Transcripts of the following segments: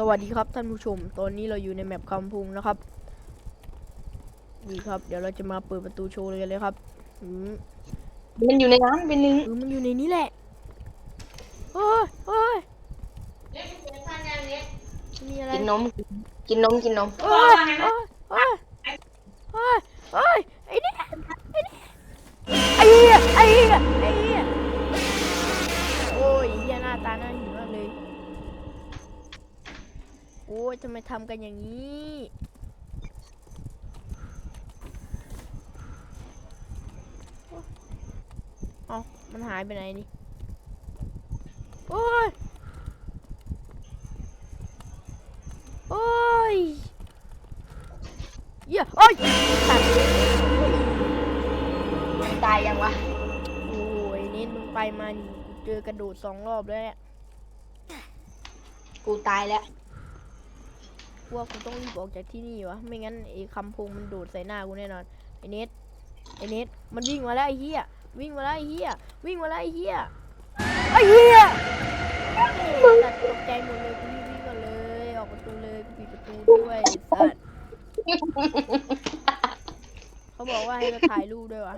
สวัสดีครับท่านผู้ชม ตอนนี้เราอยู่ในแมปคำพุงนะครับนี่ครับ เดี๋ยวเราจะมาเปิดประตูโชว์เลยกันเลยครับอืมมันอยู่ในน้ำเป็นหนึ่งเออมันอยู่ในนี้แหละโอ้ยโอ้ยมีอะไรกินนมกินนมกินนมโอ้ยโอ้ยโอ้ยโอ้ยโอ้ยไอ้นี่ไอ้นี่ไอ้เหี้ยไอ้ โอ้ยทำไมทำกันอย่างนี้ เอ้ามันหายไปไหนนี่โอ้ย โอ้ยเหี้โอ้ยตายยังวะ โอ้ยน้นมึงไปมานี่กูเจอกระโดดสองรอบแล้วเนี่ย กูตายแล้ว วกกูต้องรีบออกจากที่นี่วะ ไม่งั้นไอ้คำพงมันโดดใส่หน้ากูแน่นอน ไอ้เน็ตไอ้เน็ตมันวิ่งมาแล้วไอ้เหี้ยวิ่งมาแล้วไอ้เหี้ยวิ่งมาแล้วไอ้เหี้ยไอ้เหี้ยสัตว์ตกใจหมดเลยกูรีบวิ่งก่อนเลย ออกประตูเลยกูปิดประตูด้วยสัตว์เขาบอกว่าให้เราถ่ายรูปด้วยวะ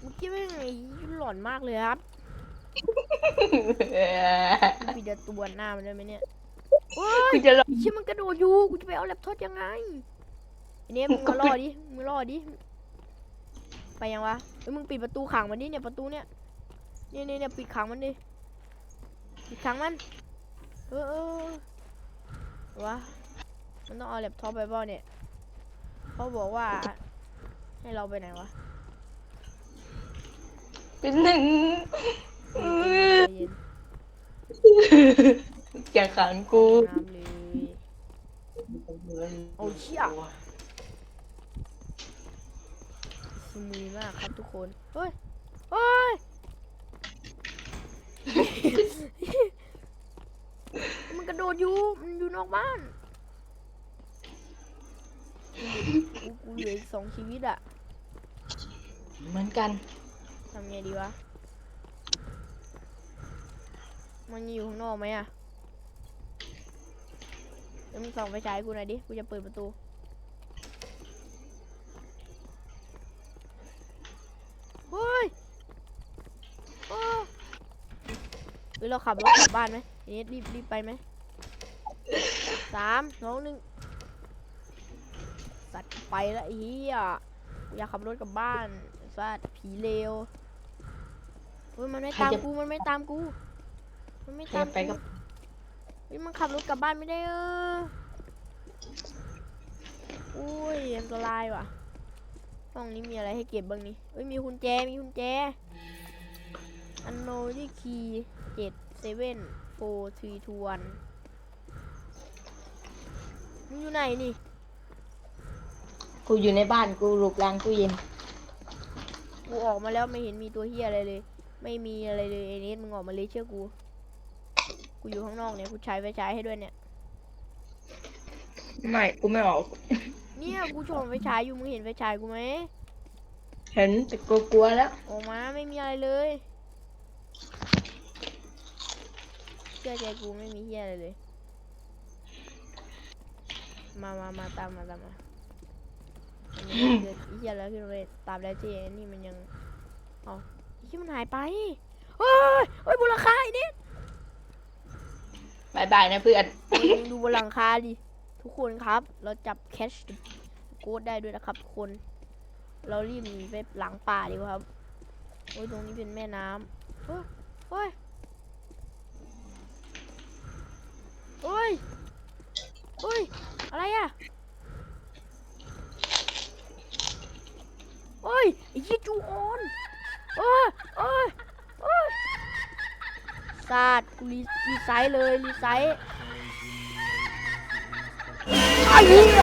เมื่อกี้แม่งไอ้หลอนมากเลยครับ กูปิดประตัวหน้ามันได้ไหมเนี่ยโอ้ยกูจะลองไอ้เชี่ยมันกระโดดอยู่ กูจะไปเอาแล็ปท็อปยังไงไอ้เนี่ยมึงมาล่อดิ มึงล่อดิ ไปยังวะเอ้ยมึงปิดประตูขังมันดิเนี่ยประตูเนี่ยเนี่ยเนี่ยเนี่ยปิดขังมันดิ ปิดขังมัน เออเออเออวะ มันต้องเอาแล็ปท็อปไปเปล่าเนี่ยเขาบอกว่า ให้เราไปไหนวะ เป็นหนึ่ง ใจเย็นใจเย็นอย่าขังกูน้ำเลยโอ้เชี่ยสมูมากครับทุกคน เฮ้ย เฮ้ย มันกระโดดอยู่ มันอยู่นอกบ้านกูกูเหลืออีกสองชีวิตอะเหมือนกัน ทำไงดีวะ มันอยู่ข้างนอกไหมอะเดี๋ยวมึงส่องไฟฉายกูหน่อยดิ กูจะเปิดประตู เฮ้ยโอ้เฮ้ยเราขับรถกลับบ้านไหมเนสรีบรีบไปไหมสามสองหนึ่งสัตว์ไปล้วไอ้เหี้ยอยากขับรถกลับบ้านสัตว์ผีเลวเฮ้ยมันไม่ตามกู มันไม่ตามกู มันไม่ใครตามไปกูกับเฮ้ยมันขับรถกลับบ้านไม่ได้เอออุ้ยอันตรายว่ะห้องนี้มีอะไรให้เก็บบ้างนี่เอ้ยมีกุญแจมีกุญแจอันโนนี่คีเจ็ดเซเว่นโฟทรีทูวันมึงอยู่ไหนนี่ กูอยู่ในบ้านกูหลบหลังตู้เย็น กูออกมาแล้วไม่เห็นมีตัวเฮียอะไรเลย ไม่มีอะไรเลยไอ้เนสมึงออกมาเลยเชื่อกู กูอยู่ข้างนอกเนี่ยกูใช้ไฟฉายให้ด้วยเนี่ย ไม่ กูไม่ออก เนี่ยกูชมไฟฉายอยู่มึงเห็นไฟฉายกูไหมเห็นแต่กลัวๆแล้ว ออกมาไม่มีอะไรเลยเชื่อใจกูไม่มีเฮียอะไรเลย มามามาตามมาตามมาอันนี้มันเกิดไอ้เฮียแล้วขึ้นเลยตามแล้วที่ไอ้นี่มันยัง เอ๋อที่มันหายไปเฮ้ยเฮ้ยบนหลังคาไอ้นี่บายบายนะเพื่อน ดูบนหลังคาดิทุกคนครับ เราจับแคชโกดได้ด้วยนะครับคน เรารีบหนีไปหลังป่าดีกว่าครับโอ้ยตรงนี้เป็นแม่น้ำเฮ้ยเฮ้ยเฮ้ยเฮ้ยอะไรอะเฮ้ยไอ้ยี่จูออนเอ้ยเอ้ยาดรีไซส์เลยรีไซส์